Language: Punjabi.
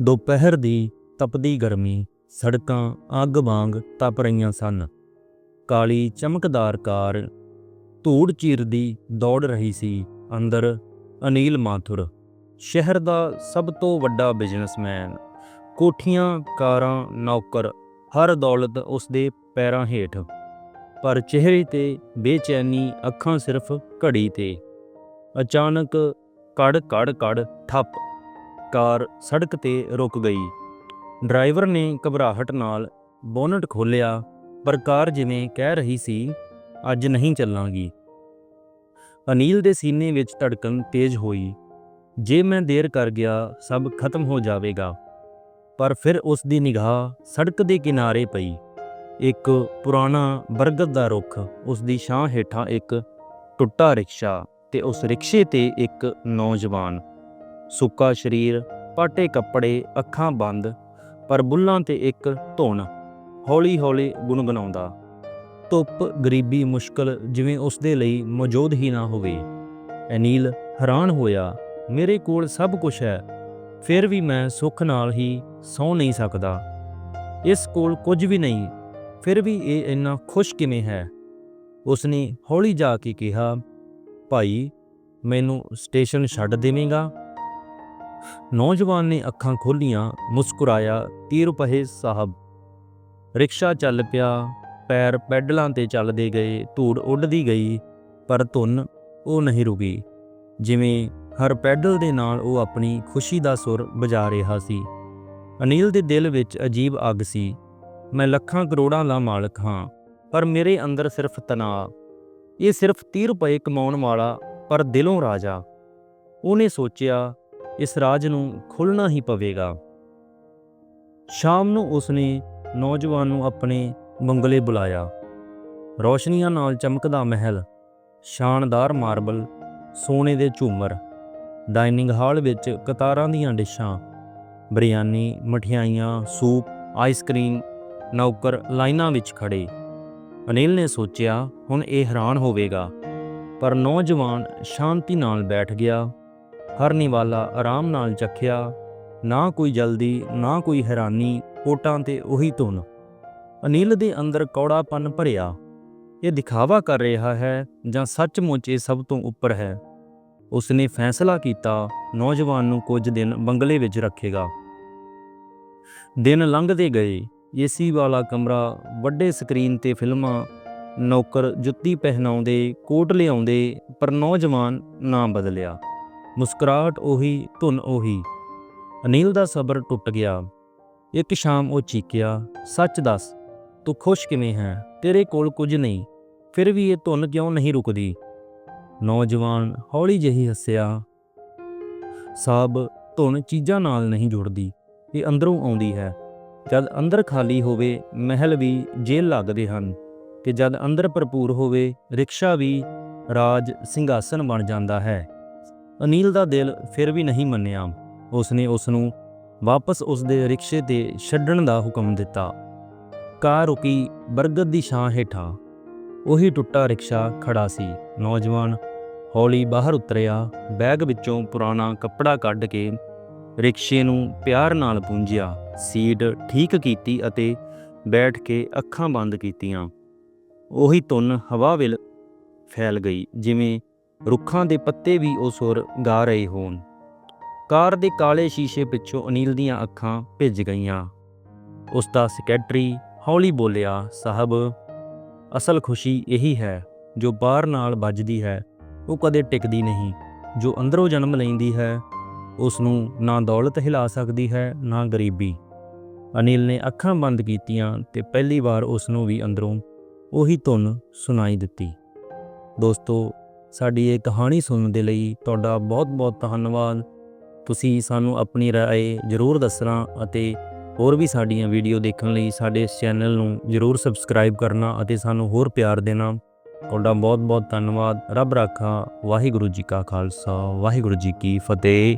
ਦੁਪਹਿਰ ਦੀ ਤਪਦੀ ਗਰਮੀ ਸੜਕਾਂ ਅੱਗ ਵਾਂਗ ਤਪ ਰਹੀਆਂ ਸਨ। ਕਾਲੀ ਚਮਕਦਾਰ ਕਾਰ ਧੂੜ ਚੀਰਦੀ ਦੌੜ ਰਹੀ ਸੀ ਅੰਦਰ ਅਨੀਲ ਮਾਥੁਰ, ਸ਼ਹਿਰ ਦਾ ਸਭ ਤੋਂ ਵੱਡਾ ਬਿਜ਼ਨਸਮੈਨ। ਕੋਠੀਆਂ, ਕਾਰਾਂ, ਨੌਕਰ, ਹਰ ਦੌਲਤ ਉਸ ਦੇ ਪੈਰਾਂ ਹੇਠ। ਪਰ ਚਿਹਰੇ ਤੇ ਬੇਚੈਨੀ ਅੱਖਾਂ ਸਿਰਫ ਘੜੀ ਤੇ। ਅਚਾਨਕ ਕੜ ਕੜ ਕੜ ਠੱਪ ਕਾਰ ਸੜਕ ਤੇ ਰੁਕ ਗਈ। ਡਰਾਈਵਰ ਨੇ ਘਬਰਾਹਟ ਨਾਲ ਬੋਨਟ ਖੋਲ੍ਹਿਆ, ਪਰ ਕਾਰ ਜਿਵੇਂ ਕਹਿ ਰਹੀ ਸੀ, ਅੱਜ ਨਹੀਂ ਚੱਲਾਂਗੀ। ਅਨੀਲ ਦੇ ਸੀਨੇ ਵਿੱਚ ਧੜਕਣ ਤੇਜ਼ ਹੋਈ। ਜੇ ਮੈਂ ਦੇਰ ਕਰ ਗਿਆ, ਸਭ ਖਤਮ ਹੋ ਜਾਵੇਗਾ। ਪਰ ਫਿਰ ਉਸ ਦੀ ਨਿਗਾਹ ਸੜਕ ਦੇ ਕਿਨਾਰੇ ਪਈ। ਇੱਕ ਪੁਰਾਣਾ ਬਰਗਦ ਦਾ ਰੁੱਖ ਉਸ ਦੀ ਛਾਂ ਹੇਠਾਂ ਇੱਕ ਟੁੱਟਾ ਰਿਕਸ਼ਾ ਤੇ ਉਸ ਰਿਕਸ਼ੇ ਤੇ ਇੱਕ ਨੌਜਵਾਨ ਸੁੱਕਾ ਸਰੀਰ, ਪਾਟੇ ਕੱਪੜੇ, ਅੱਖਾਂ ਬੰਦ, ਪਰ ਬੁੱਲਾਂ ਤੇ ਇੱਕ ਧੁਨ, ਹੌਲੀ-ਹੌਲੀ ਗੁੰਗਣਾਉਂਦਾ ਧੁੱਪ ਗਰੀਬੀ ਮੁਸ਼ਕਲ ਜਿਵੇਂ ਉਸ ਦੇ ਲਈ ਮੌਜੂਦ ਹੀ ਨਾ ਹੋਵੇ। ਅਨੀਲ ਹੈਰਾਨ ਹੋਇਆ, ਮੇਰੇ ਕੋਲ ਸਭ ਕੁਝ ਹੈ, ਫਿਰ ਵੀ ਮੈਂ ਸੁੱਖ ਨਾਲ ਹੀ ਸੌ ਨਹੀਂ ਸਕਦਾ। ਇਸ ਕੋਲ ਕੁਝ ਵੀ ਨਹੀਂ, ਫਿਰ ਵੀ ਇਹ ਇੰਨਾ ਖੁਸ਼ ਕਿਵੇਂ ਹੈ? ਉਸਨੇ ਹੌਲੀ ਜਾ ਕੇ ਕਿਹਾ, ਭਾਈ, ਮੈਨੂੰ ਸਟੇਸ਼ਨ ਛੱਡ ਦੇਵੇਂਗਾ? ਨੌਜਵਾਨ ਨੇ ਅੱਖਾਂ ਖੋਲੀਆਂ, ਮੁਸਕਰਾਇਆ 30 ਰੁਪਏ ਸਾਹਿਬ। ਰਿਕਸ਼ਾ ਚੱਲ ਪਿਆ, ਪੈਰ ਪੈਡਲਾਂ ਤੇ ਚੱਲਦੇ ਗਏ, ਧੂੜ ਉੱਡਦੀ ਗਈ, ਪਰ ਧੁਨ ਉਹ ਨਹੀਂ ਰੁਕੀ। ਜਿਵੇਂ ਹਰ ਪੈਡਲ ਦੇ ਨਾਲ ਉਹ ਆਪਣੀ ਖੁਸ਼ੀ ਦਾ ਸੁਰ ਵਜਾ ਰਿਹਾ ਸੀ। ਅਨੀਲ ਦੇ ਦਿਲ ਵਿੱਚ ਅਜੀਬ ਅੱਗ ਸੀ। ਮੈਂ ਲੱਖਾਂ ਕਰੋੜਾਂ ਦਾ ਮਾਲਕ ਹਾਂ, ਪਰ ਮੇਰੇ ਅੰਦਰ ਸਿਰਫ ਤਣਾਅ। ਇਹ ਸਿਰਫ 30 ਰੁਪਏ ਕਮਾਉਣ ਵਾਲਾ ਪਰ ਦਿਲੋਂ ਰਾਜਾ। ਉਹਨੇ ਸੋਚਿਆ ਇਸ ਰਾਜ ਨੂੰ ਖੁੱਲਣਾ ਹੀ ਪਵੇਗਾ। ਸ਼ਾਮ ਨੂੰ ਉਸਨੇ ਨੌਜਵਾਨ ਨੂੰ ਆਪਣੇ ਬੰਗਲੇ ਬੁਲਾਇਆ। ਰੋਸ਼ਨੀਆਂ ਨਾਲ ਚਮਕਦਾ ਮਹਿਲ, ਸ਼ਾਨਦਾਰ ਮਾਰਬਲ, ਸੋਨੇ ਦੇ ਝੂਮਰ ਡਾਈਨਿੰਗ ਹਾਲ ਵਿੱਚ ਕਤਾਰਾਂ ਦੀਆਂ ਡਿਸ਼ਾਂ, ਬਿਰਿਆਨੀ, ਮਠਿਆਈਆਂ, ਸੂਪ, ਆਈਸਕ੍ਰੀਮ, ਨੌਕਰ ਲਾਈਨਾਂ ਵਿੱਚ ਖੜੇ ਅਨਿਲ ਨੇ ਸੋਚਿਆ, ਹੁਣ ਇਹ ਹੈਰਾਨ ਹੋਵੇਗਾ। ਪਰ ਨੌਜਵਾਨ ਸ਼ਾਂਤੀ ਨਾਲ ਬੈਠ ਗਿਆ। ਹਰ ਨਿਵਾਲਾ ਆਰਾਮ ਨਾਲ ਚੱਖਿਆ, ਨਾ ਕੋਈ ਜਲਦੀ, ਨਾ ਕੋਈ ਹੈਰਾਨੀ ਓਟਾਂ ਤੇ ਉਹੀ ਧੁਨ। ਅਨਿਲ ਦੇ ਅੰਦਰ ਕੌੜਾਪਨ ਭਰਿਆ। ਇਹ ਦਿਖਾਵਾ ਕਰ ਰਿਹਾ ਹੈ ਜਾਂ ਸੱਚਮੁੱਚ ਇਹ ਸਭ ਤੋਂ ਉੱਪਰ ਹੈ? ਉਸਨੇ ਫੈਸਲਾ ਕੀਤਾ, ਨੌਜਵਾਨ ਨੂੰ ਕੁਝ ਦਿਨ ਬੰਗਲੇ ਵਿੱਚ ਰੱਖੇਗਾ। ਦਿਨ ਲੰਘਦੇ ਗਏ। ਏਸੀ ਵਾਲਾ ਕਮਰਾ, ਵੱਡੇ ਸਕਰੀਨ ਤੇ ਫਿਲਮਾਂ, ਨੌਕਰ ਜੁੱਤੀ ਪਹਿਨਾਉਂਦੇ, ਕੋਟ ਲਿਆਉਂਦੇ, ਪਰ ਨੌਜਵਾਨ ਨਾ ਬਦਲਿਆ। ਮੁਸਕਰਾਹਟ ਉਹੀ, ਧੁਨ ਉਹੀ। ਅਨਿਲ ਦਾ ਸਬਰ ਟੁੱਟ ਗਿਆ। ਇੱਕ ਸ਼ਾਮ ਉਹ ਚੀਕਿਆ, ਸੱਚ ਦੱਸ, ਤੂੰ ਖੁਸ਼ ਕਿਵੇਂ ਹੈ? ਤੇਰੇ ਕੋਲ ਕੁਝ ਨਹੀਂ। ਫਿਰ ਵੀ ਇਹ ਧੁਨ ਕਿਉਂ ਨਹੀਂ ਰੁਕਦੀ? ਨੌਜਵਾਨ ਹੌਲੀ ਜਿਹੀ ਹੱਸਿਆ। ਸਾਬ, ਧੁਨ ਚੀਜ਼ਾਂ ਨਾਲ ਨਹੀਂ ਜੁੜਦੀ। ਇਹ ਅੰਦਰੋਂ ਆਉਂਦੀ ਹੈ। ਜਦ ਅੰਦਰ ਖਾਲੀ ਹੋਵੇ, ਮਹਿਲ ਵੀ ਜੇਲ੍ਹ ਲੱਗਦੇ ਹਨ। ਤੇ ਜਦ ਅੰਦਰ ਭਰਪੂਰ ਹੋਵੇ, ਰਿਕਸ਼ਾ ਵੀ ਰਾਜ ਸਿੰਘਾਸਨ ਬਣ ਜਾਂਦਾ ਹੈ। ਅਨੀਲ ਦਾ ਦਿਲ ਫਿਰ ਵੀ ਨਹੀਂ ਮੰਨਿਆ। ਉਸਨੇ ਉਸ ਨੂੰ ਵਾਪਸ ਉਸ ਦੇ ਰਿਕਸ਼ੇ ਤੇ ਛੱਡਣ ਦਾ ਹੁਕਮ ਦਿੱਤਾ। ਕਾਰ ਰੁਕੀ ਬਰਗਦ ਦੀ ਛਾਂ ਹੇਠਾਂ। ਉਹੀ ਟੁੱਟਾ ਰਿਕਸ਼ਾ ਖੜਾ ਸੀ। ਨੌਜਵਾਨ ਹੌਲੀ ਬਾਹਰ ਉਤਰਿਆ। ਬੈਗ ਵਿੱਚੋਂ ਪੁਰਾਣਾ ਕੱਪੜਾ ਕੱਢ ਕੇ ਰਿਕਸ਼ੇ ਨੂੰ ਪਿਆਰ ਨਾਲ ਪੂੰਝਿਆ। ਸੀਟ ਠੀਕ ਕੀਤੀ ਅਤੇ ਬੈਠ ਕੇ ਅੱਖਾਂ ਬੰਦ ਕੀਤੀਆਂ। ਉਹੀ ਧੁਨ ਹਵਾ ਵਿੱਚ ਫੈਲ ਗਈ, ਜਿਵੇਂ ਰੁੱਖਾਂ ਦੇ ਪੱਤੇ ਵੀ ਉਹ ਸੁਰ ਗਾ ਰਹੇ ਹੋਣ। ਕਾਰ ਦੇ ਕਾਲੇ ਸ਼ੀਸ਼ੇ ਪਿੱਛੋਂ ਅਨੀਲ ਦੀਆਂ ਅੱਖਾਂ ਭਿੱਜ ਗਈਆਂ। ਉਸ ਦਾ ਸੈਕਟਰੀ ਹੌਲੀ ਬੋਲਿਆ, ਸਾਹਿਬ, ਅਸਲ ਖੁਸ਼ੀ ਇਹੀ ਹੈ, ਜੋ ਬਾਹਰ ਨਾਲ ਵੱਜਦੀ ਹੈ, ਉਹ ਕਦੇ ਟਿਕਦੀ ਨਹੀਂ। ਜੋ ਅੰਦਰੋਂ ਜਨਮ ਲੈਂਦੀ ਹੈ, ਉਸ ਨੂੰ ਨਾ ਦੌਲਤ ਹਿਲਾ ਸਕਦੀ ਹੈ, ਨਾ ਗਰੀਬੀ। ਅਨਿਲ ਨੇ ਅੱਖਾਂ ਬੰਦ ਕੀਤੀਆਂ ਤੇ ਪਹਿਲੀ ਵਾਰ ਉਸ ਨੂੰ ਵੀ ਅੰਦਰੋਂ ਉਹੀ ਧੁਨ ਸੁਣਾਈ ਦਿੱਤੀ। ਦੋਸਤੋ ਸਾਡੀ ਇਹ ਕਹਾਣੀ ਸੁਣਨ ਦੇ ਲਈ ਤੁਹਾਡਾ ਬਹੁਤ-ਬਹੁਤ ਧੰਨਵਾਦ ਤੁਸੀਂ ਸਾਨੂੰ ਆਪਣੀ رائے ਜ਼ਰੂਰ ਦੱਸਣਾ ਅਤੇ ਹੋਰ ਵੀ ਸਾਡੀਆਂ ਵੀਡੀਓ ਦੇਖਣ ਲਈ ਸਾਡੇ ਇਸ ਚੈਨਲ ਨੂੰ ਜ਼ਰੂਰ ਸਬਸਕ੍ਰਾਈਬ ਕਰਨਾ ਅਤੇ ਸਾਨੂੰ ਹੋਰ ਪਿਆਰ ਦੇਣਾ ਤੁਹਾਡਾ ਬਹੁਤ-ਬਹੁਤ ਧੰਨਵਾਦ ਰੱਬ ਰਾਖਾ ਵਾਹਿਗੁਰੂ ਜੀ ਕਾ ਖਾਲਸਾ ਵਾਹਿਗੁਰੂ ਜੀ ਕੀ ਫਤਿਹ